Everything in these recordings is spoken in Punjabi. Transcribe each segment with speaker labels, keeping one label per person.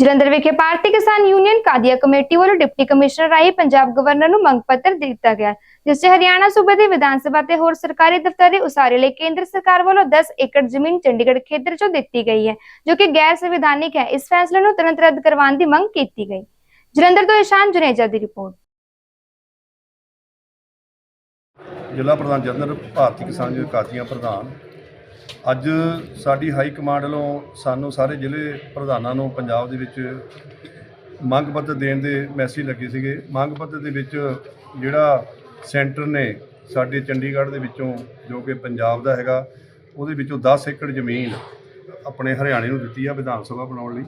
Speaker 1: ਜਲੰਧਰ ਵਿਖੇ ਭਾਰਤੀ ਕਿਸਾਨ ਯੂਨੀਅਨ ਕਾਦੀਆ ਕਮੇਟੀ ਵੱਲੋਂ ਡਿਪਟੀ ਕਮਿਸ਼ਨਰ ਰਾਹੀਂ ਪੰਜਾਬ ਗਵਰਨਰ ਨੂੰ ਮੰਗ ਪੱਤਰ ਦਿੱਤਾ ਗਿਆ, ਜਿਸ 'ਚ ਹਰਿਆਣਾ ਸੂਬੇ ਦੇ ਵਿਧਾਨ ਸਭਾ ਤੇ ਹੋਰ ਸਰਕਾਰੀ ਦਫ਼ਤਰ ਦੇ ਉਸਾਰੇ ਲਈ ਕੇਂਦਰ ਸਰਕਾਰ ਵੱਲੋਂ 10 ਏਕੜ ਜ਼ਮੀਨ ਚੰਡੀਗੜ੍ਹ ਖੇਤਰ 'ਚੋਂ ਦਿੱਤੀ ਗਈ ਹੈ, ਜੋ ਕਿ ਗੈਰ ਸੰਵਿਧਾਨਿਕ ਹੈ। ਇਸ ਫੈਸਲੇ ਨੂੰ ਤੁਰੰਤ ਰੱਦ ਕਰਵਾਉਣ ਦੀ ਮੰਗ ਕੀਤੀ ਗਈ। ਜਲੰਧਰ ਤੋਂ ਇਸ਼ਾਨ ਜੁਨੇਜਾ ਦੀ ਰਿਪੋਰਟ।
Speaker 2: ਜ਼ਿਲ੍ਹਾ ਪ੍ਰਧਾਨ ਜਨਰਲ, ਭਾਰਤੀ ਕਿਸਾਨ ਯੂਨੀਅਨ ਕਾਦੀਆਂ ਪ੍ਰਧਾਨ ਅੱਜ ਸਾਡੀ ਹਾਈ ਕਮਾਂਡ ਵੱਲੋਂ ਸਾਨੂੰ ਸਾਰੇ ਜ਼ਿਲ੍ਹੇ ਪ੍ਰਧਾਨਾਂ ਨੂੰ ਪੰਜਾਬ ਦੇ ਵਿੱਚ ਮੰਗ ਪੱਤਰ ਦੇਣ ਦੇ ਮੈਸੇਜ ਲੱਗੇ ਸੀਗੇ। ਮੰਗ ਪੱਤਰ ਦੇ ਵਿੱਚ ਜਿਹੜਾ ਸੈਂਟਰ ਨੇ ਸਾਡੇ ਚੰਡੀਗੜ੍ਹ ਦੇ ਵਿੱਚੋਂ ਜੋ ਕਿ ਪੰਜਾਬ ਦਾ ਹੈਗਾ, ਉਹਦੇ ਵਿੱਚੋਂ 10 ਏਕੜ ਜ਼ਮੀਨ ਆਪਣੇ ਹਰਿਆਣੇ ਨੂੰ ਦਿੱਤੀ ਆ ਵਿਧਾਨ ਸਭਾ ਬਣਾਉਣ ਲਈ।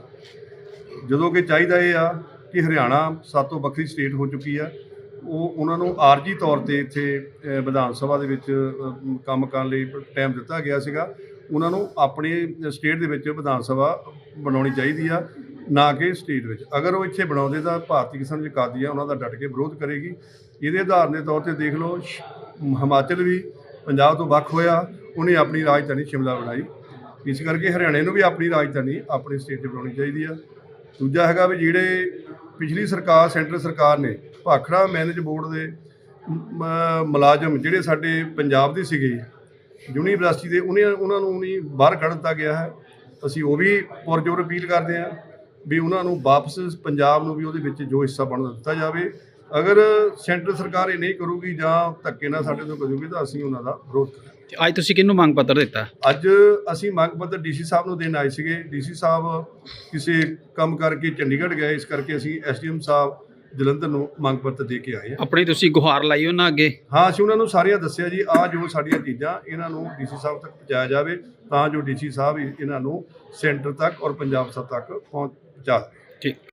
Speaker 2: ਜਦੋਂ ਕਿ ਚਾਹੀਦਾ ਇਹ ਆ ਕਿ ਹਰਿਆਣਾ ਸਾਤੋਂ ਵੱਖਰੀ ਸਟੇਟ ਹੋ ਚੁੱਕੀ ਆ। ਉਹ ਉਹਨਾਂ ਨੂੰ ਆਰਜੀ ਤੌਰ ਤੇ ਇੱਥੇ ਵਿਧਾਨ ਸਭਾ ਦੇ ਵਿੱਚ ਕੰਮ ਕਰਨ ਲਈ ਟਾਈਮ ਦਿੱਤਾ ਗਿਆ ਸੀਗਾ। ਉਹਨਾਂ ਨੂੰ ਆਪਣੇ ਸਟੇਟ ਦੇ ਵਿੱਚ ਵਿਧਾਨ ਸਭਾ ਬਣਾਉਣੀ ਚਾਹੀਦੀ ਆ, ਨਾ ਕਿ ਸਟੇਟ ਵਿੱਚ। ਅਗਰ ਉਹ ਇੱਥੇ ਬਣਾਉਂਦੇ ਤਾਂ ਭਾਰਤੀ ਕਿਸਾਨ ਜਕਾਦੀ ਆ, ਉਹਨਾਂ ਦਾ ਡਟ ਕੇ ਵਿਰੋਧ ਕਰੇਗੀ। ਇਹਦੇ ਆਧਾਰ ਦੇ ਤੌਰ ਤੇ ਦੇਖ ਲਓ, ਸ਼- ਹਿਮਾਚਲ ਵੀ ਪੰਜਾਬ ਤੋਂ ਵੱਖ ਹੋਇਆ, ਉਹਨੇ ਆਪਣੀ ਰਾਜਧਾਨੀ ਸ਼ਿਮਲਾ ਬਣਾਈ। ਇਸ ਕਰਕੇ ਹਰਿਆਣੇ ਨੂੰ ਵੀ ਆਪਣੀ ਰਾਜਧਾਨੀ, ਆਪਣੀ ਸਟੇਟ 'ਚ ਬਣਾਉਣੀ ਚਾਹੀਦੀ ਆ। ਦੂਜਾ ਹੈਗਾ ਵੀ ਜਿਹੜੇ ਪਿਛਲੀ ਸਰਕਾਰ, ਸੈਂਟਰ ਸਰਕਾਰ ਨੇ ਭਾਖੜਾ ਮੈਨੇਜ ਬੋਰਡ ਦੇ ਮੁਲਾਜ਼ਮ ਜਿਹੜੇ ਸਾਡੇ ਪੰਜਾਬ ਦੇ ਸੀਗੇ ਯੂਨੀਵਰਸਿਟੀ ਦੇ ਉਹਨੇ ਉਹਨਾਂ ਨੂੰ ਨਹੀਂ ਬਾਹਰ ਕੱਢ ਦਿੱਤਾ ਗਿਆ ਹੈ। ਅਸੀਂ ਉਹ ਵੀ ਪੁਰਜੋਰ ਅਪੀਲ ਕਰਦੇ ਹਾਂ ਵੀ ਉਹਨਾਂ ਨੂੰ ਵਾਪਸ ਪੰਜਾਬ ਨੂੰ ਵੀ ਉਹਦੇ ਵਿੱਚ ਜੋ ਹਿੱਸਾ ਬਣ ਦਿੱਤਾ ਜਾਵੇ। ਅਗਰ ਸੈਂਟਰ ਸਰਕਾਰ ਇਹ ਨਹੀਂ ਕਰੂਗੀ ਜਾਂ ਧੱਕੇ ਨਾਲ ਸਾਡੇ ਤੋਂ ਕਰੂਗੀ ਤਾਂ ਅਸੀਂ ਉਹਨਾਂ ਦਾ ਵਿਰੋਧ ਕਰਾਂਗੇ।
Speaker 3: ਅੱਜ ਤੁਸੀਂ ਕਿਹਨੂੰ ਮੰਗ ਪੱਤਰ ਦਿੱਤਾ?
Speaker 2: ਅੱਜ ਅਸੀਂ ਮੰਗ ਪੱਤਰ ਡੀਸੀ ਸਾਹਿਬ ਨੂੰ ਦੇਣ ਆਏ ਸੀਗੇ। ਡੀਸੀ ਸਾਹਿਬ ਕਿਸੇ ਕੰਮ ਕਰਕੇ ਚੰਡੀਗੜ੍ਹ ਗਏ ਇਸ ਕਰਕੇ ਅਸੀਂ ਐਸਡੀਐਮ ਸਾਹਿਬ ਜਲੰਧਰ ਨੂੰ ਮੰਗ ਪੱਤਰ ਦੇ ਕੇ ਆਏ ਹਾਂ
Speaker 3: ਆਪਣੀ ਤੁਸੀਂ ਗੁਹਾਰ ਲਾਈ ਉਹਨਾਂ ਅੱਗੇ?
Speaker 2: ਹਾਂ ਅਸੀਂ ਉਹਨਾਂ ਨੂੰ ਸਾਰੀਆਂ ਦੱਸਿਆ ਜੀ ਆ ਜੋ ਸਾਡੀਆਂ ਚੀਜ਼ਾਂ ਇਹਨਾਂ ਨੂੰ ਡੀਸੀ ਸਾਹਿਬ ਤੱਕ ਪਹੁੰਚਾਇਆ ਜਾਵੇ ਤਾਂ ਜੋ ਡੀਸੀ ਸਾਹਿਬ ਇਹਨਾਂ ਨੂੰ ਸੈਂਟਰ ਤੱਕ ਔਰ ਪੰਜਾਬ ਸਭ ਤੱਕ ਪਹੁੰਚਾ ਦੇਵੇ
Speaker 3: ਠੀਕ।